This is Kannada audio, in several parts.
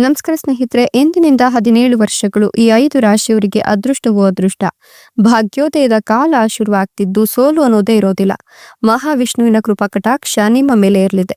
ನಮಸ್ಕಾರ ಸ್ನೇಹಿತರೆ ಎಂದಿನಿಂದ ಹದಿನೇಳು ವರ್ಷಗಳು ಈ ಐದು ರಾಶಿಯವರಿಗೆ ಅದೃಷ್ಟವೋ ಅದೃಷ್ಟ? ಭಾಗ್ಯೋದಯದ ಕಾಲ ಶುರುವಾಗ್ತಿದ್ದು ಸೋಲು ಅನ್ನೋದೇ ಇರೋದಿಲ್ಲ. ಮಹಾವಿಷ್ಣುವಿನ ಕೃಪಾ ಕಟಾಕ್ಷ ನಿಮ್ಮ ಮೇಲೆ ಇರಲಿದೆ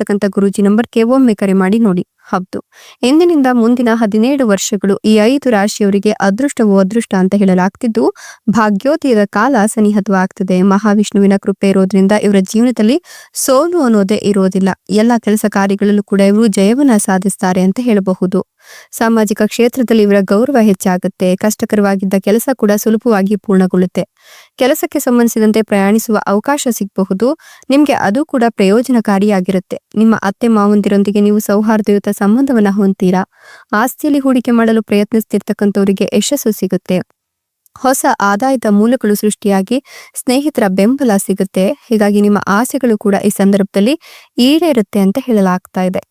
ಕಾಣ್ತಕ್ಕಂಥ ಗುರೂಜಿ ನಂಬರ್ಗೆ ಒಮ್ಮೆ ಕರೆ ಮಾಡಿ ನೋಡಿ. ಹೌದು. ಎಂದಿನಿಂದ ಮುಂದಿನ ಹದಿನೇಳು ವರ್ಷಗಳು ಈ ಐದು ರಾಶಿಯವರಿಗೆ ಅದೃಷ್ಟವು ಅದೃಷ್ಟ ಅಂತ ಹೇಳಲಾಗ್ತಿದ್ದು, ಭಾಗ್ಯೋದಯದ ಕಾಲ ಸನಿಹತವಾಗ್ತದೆ. ಮಹಾವಿಷ್ಣುವಿನ ಕೃಪೆ ಇರೋದ್ರಿಂದ ಇವರ ಜೀವನದಲ್ಲಿ ಸೋಲು ಅನ್ನೋದೇ ಇರೋದಿಲ್ಲ. ಎಲ್ಲ ಕೆಲಸ ಕಾರ್ಯಗಳಲ್ಲೂ ಕೂಡ ಇವರು ಜಯವನ್ನ ಸಾಧಿಸ್ತಾರೆ ಅಂತ ಹೇಳಬಹುದು. ಸಾಮಾಜಿಕ ಕ್ಷೇತ್ರದಲ್ಲಿ ಇವರ ಗೌರವ ಹೆಚ್ಚಾಗುತ್ತೆ, ಕಷ್ಟಕರವಾಗಿದ್ದ ಕೆಲಸ ಕೂಡ ಸುಲಭವಾಗಿ ಪೂರ್ಣಗೊಳ್ಳುತ್ತೆ. ಕೆಲಸಕ್ಕೆ ಸಂಬಂಧಿಸಿದಂತೆ ಪ್ರಯಾಣಿಸುವ ಅವಕಾಶ ಸಿಗಬಹುದು, ನಿಮಗೆ ಅದು ಕೂಡ ಪ್ರಯೋಜನಕಾರಿಯಾಗಿರುತ್ತೆ. ನಿಮ್ಮ ಅತ್ತೆ ಮಾವಂದಿರೊಂದಿಗೆ ನೀವು ಸೌಹಾರ್ದಯುತ ಸಂಬಂಧವನ್ನ ಹೊಂದ್ತೀರಾ ಆಸ್ತಿಯಲ್ಲಿ ಹೂಡಿಕೆ ಮಾಡಲು ಪ್ರಯತ್ನಿಸ್ತಿರ್ತಕ್ಕಂಥವರಿಗೆ ಯಶಸ್ಸು ಸಿಗುತ್ತೆ. ಹೊಸ ಆದಾಯದ ಮೂಲಗಳು ಸೃಷ್ಟಿಯಾಗಿ ಸ್ನೇಹಿತರ ಬೆಂಬಲ ಸಿಗುತ್ತೆ. ಹೀಗಾಗಿ ನಿಮ್ಮ ಆಸೆಗಳು ಕೂಡ ಈ ಸಂದರ್ಭದಲ್ಲಿ ಈಡೇರುತ್ತೆ ಅಂತ ಹೇಳಲಾಗ್ತಾ ಇದೆ.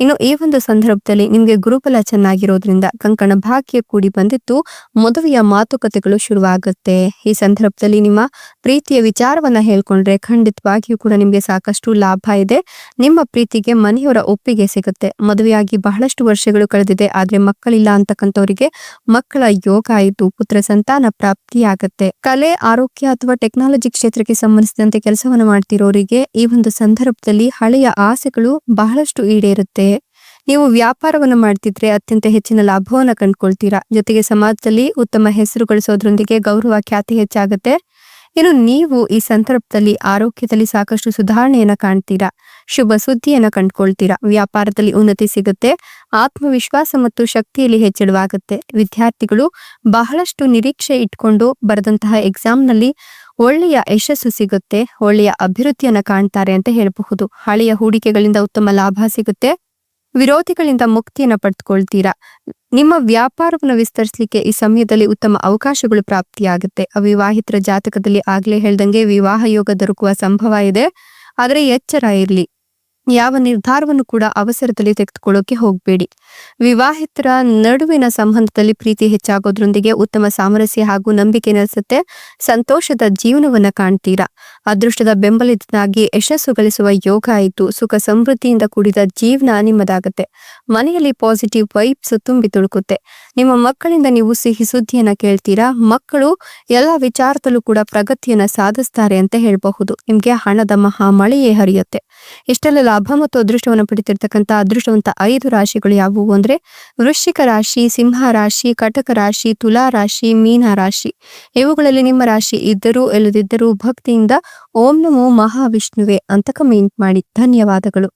ಇನ್ನು ಈ ಒಂದು ಸಂದರ್ಭದಲ್ಲಿ ನಿಮ್ಗೆ ಗುರುಬಲ ಚೆನ್ನಾಗಿರೋದ್ರಿಂದ ಕಂಕಣ ಭಾಗ್ಯ ಕೂಡಿ ಬಂದಿತ್ತು. ಮದುವೆಯ ಮಾತುಕತೆಗಳು ಶುರುವಾಗುತ್ತೆ. ಈ ಸಂದರ್ಭದಲ್ಲಿ ನಿಮ್ಮ ಪ್ರೀತಿಯ ವಿಚಾರವನ್ನ ಹೇಳ್ಕೊಂಡ್ರೆ ಖಂಡಿತವಾಗಿಯೂ ಕೂಡ ನಿಮ್ಗೆ ಸಾಕಷ್ಟು ಲಾಭ ಇದೆ. ನಿಮ್ಮ ಪ್ರೀತಿಗೆ ಮನೆಯವರ ಒಪ್ಪಿಗೆ ಸಿಗುತ್ತೆ. ಮದುವೆಯಾಗಿ ಬಹಳಷ್ಟು ವರ್ಷಗಳು ಕಳೆದಿದೆ. ಆದ್ರೆ ಮಕ್ಕಳಿಲ್ಲ ಅಂತಕ್ಕಂಥವರಿಗೆ ಮಕ್ಕಳ ಯೋಗ ಆಯಿತು ಪುತ್ರ ಸಂತಾನ ಪ್ರಾಪ್ತಿಯಾಗತ್ತೆ. ಕಲೆ, ಆರೋಗ್ಯ ಅಥವಾ ಟೆಕ್ನಾಲಜಿ ಕ್ಷೇತ್ರಕ್ಕೆ ಸಂಬಂಧಿಸಿದಂತೆ ಕೆಲಸವನ್ನು ಮಾಡ್ತಿರೋರಿಗೆ ಈ ಒಂದು ಸಂದರ್ಭದಲ್ಲಿ ಹಳೆಯ ಆಸೆಗಳು ಬಹಳಷ್ಟು ಈಡೇರುತ್ತೆ. ನೀವು ವ್ಯಾಪಾರವನ್ನು ಮಾಡ್ತಿದ್ರೆ ಅತ್ಯಂತ ಹೆಚ್ಚಿನ ಲಾಭವನ್ನು ಕಂಡುಕೊಳ್ತೀರಾ? ಜೊತೆಗೆ ಸಮಾಜದಲ್ಲಿ ಉತ್ತಮ ಹೆಸರು ಗಳಿಸೋದ್ರೊಂದಿಗೆ ಗೌರವ ಖ್ಯಾತಿ ಹೆಚ್ಚಾಗುತ್ತೆ. ಇನ್ನು ನೀವು ಈ ಸಂದರ್ಭದಲ್ಲಿ ಆರೋಗ್ಯದಲ್ಲಿ ಸಾಕಷ್ಟು ಸುಧಾರಣೆಯನ್ನು ಕಾಣ್ತೀರಾ? ಶುಭ ಸುದ್ದಿಯನ್ನ ಕಂಡ್ಕೊಳ್ತೀರಾ? ವ್ಯಾಪಾರದಲ್ಲಿ ಉನ್ನತಿ ಸಿಗುತ್ತೆ. ಆತ್ಮವಿಶ್ವಾಸ ಮತ್ತು ಶಕ್ತಿಯಲ್ಲಿ ಹೆಚ್ಚಳವಾಗುತ್ತೆ. ವಿದ್ಯಾರ್ಥಿಗಳು ಬಹಳಷ್ಟು ನಿರೀಕ್ಷೆ ಇಟ್ಕೊಂಡು ಬರೆದಂತಹ ಎಕ್ಸಾಮ್ನಲ್ಲಿ ಒಳ್ಳೆಯ ಯಶಸ್ಸು ಸಿಗುತ್ತೆ. ಒಳ್ಳೆಯ ಅಭಿವೃದ್ಧಿಯನ್ನು ಕಾಣ್ತಾರೆ ಅಂತ ಹೇಳಬಹುದು. ಹಳೆಯ ಹೂಡಿಕೆಗಳಿಂದ ಉತ್ತಮ ಲಾಭ ಸಿಗುತ್ತೆ. ವಿರೋಧಿಗಳಿಂದ ಮುಕ್ತಿಯನ್ನ ಪಡೆದುಕೊಳ್ತೀರಾ? ನಿಮ್ಮ ವ್ಯಾಪಾರವನ್ನು ವಿಸ್ತರಿಸಲಿಕ್ಕೆ ಈ ಸಮಯದಲ್ಲಿ ಉತ್ತಮ ಅವಕಾಶಗಳು ಪ್ರಾಪ್ತಿಯಾಗುತ್ತೆ. ಅವಿವಾಹಿತರ ಜಾತಕದಲ್ಲಿ ಆಗ್ಲೇ ಹೇಳ್ದಂಗೆ ವಿವಾಹ ಯೋಗ ದೊರಕುವ ಸಂಭವ ಇದೆ. ಆದರೆ ಎಚ್ಚರ ಇರಲಿ. ಯಾವ ನಿರ್ಧಾರವನ್ನು ಕೂಡ ಅವಸರದಲ್ಲಿ ತೆಗೆದುಕೊಳ್ಳೋಕೆ ಹೋಗಬೇಡಿ. ವಿವಾಹಿತರ ನಡುವಿನ ಸಂಬಂಧದಲ್ಲಿ ಪ್ರೀತಿ ಹೆಚ್ಚಾಗೋದ್ರೊಂದಿಗೆ ಉತ್ತಮ ಸಾಮರಸ್ಯ ಹಾಗೂ ನಂಬಿಕೆ ನೆಲೆಸುತ್ತೆ. ಸಂತೋಷದ ಜೀವನವನ್ನ ಕಾಣ್ತೀರಾ. ಅದೃಷ್ಟದ ಬೆಂಬಲಿತನಾಗಿ ಯಶಸ್ಸು ಗಳಿಸುವ ಯೋಗ ಆಯಿತು. ಸುಖ ಸಮೃದ್ಧಿಯಿಂದ ಕೂಡಿದ ಜೀವನ ನಿಮ್ಮದಾಗುತ್ತೆ. ಮನೆಯಲ್ಲಿ ಪಾಸಿಟಿವ್ ವೈಬ್ಸ್ ತುಂಬಿ ತುಳುಕುತ್ತೆ. ನಿಮ್ಮ ಮಕ್ಕಳಿಂದ ನೀವು ಸಿಹಿ ಸುದ್ದಿಯನ್ನ ಕೇಳ್ತೀರಾ. ಮಕ್ಕಳು ಎಲ್ಲ ವಿಚಾರದಲ್ಲೂ ಕೂಡ ಪ್ರಗತಿಯನ್ನ ಸಾಧಿಸ್ತಾರೆ ಅಂತ ಹೇಳಬಹುದು. ನಿಮ್ಗೆ ಹಣದ ಮಹಾ ಮಳೆಯೇ ಹರಿಯುತ್ತೆ. ಇಷ್ಟೆಲ್ಲ ಲಾಭ ಮತ್ತು ಅದೃಷ್ಟವನ್ನು ಪಡಿತಿರ್ತಕ್ಕಂಥ ಅದೃಷ್ಟವಂತ ಐದು ರಾಶಿಗಳು ಯಾವುವು ಅಂದ್ರೆ ವೃಶ್ಚಿಕ ರಾಶಿ, ಸಿಂಹ ರಾಶಿ, ಕಟಕ ರಾಶಿ, ತುಲಾ ರಾಶಿ, ಮೀನ ರಾಶಿ. ಇವುಗಳಲ್ಲಿ ನಿಮ್ಮ ರಾಶಿ ಇದ್ದರೂ ಇಲ್ಲದಿದ್ದರೂ ಭಕ್ತಿಯಿಂದ ಓಂ ನಮೋ ಮಹಾವಿಷ್ಣುವೆ ಅಂತ ಕಮೆಂಟ್ ಮಾಡಿ. ಧನ್ಯವಾದಗಳು.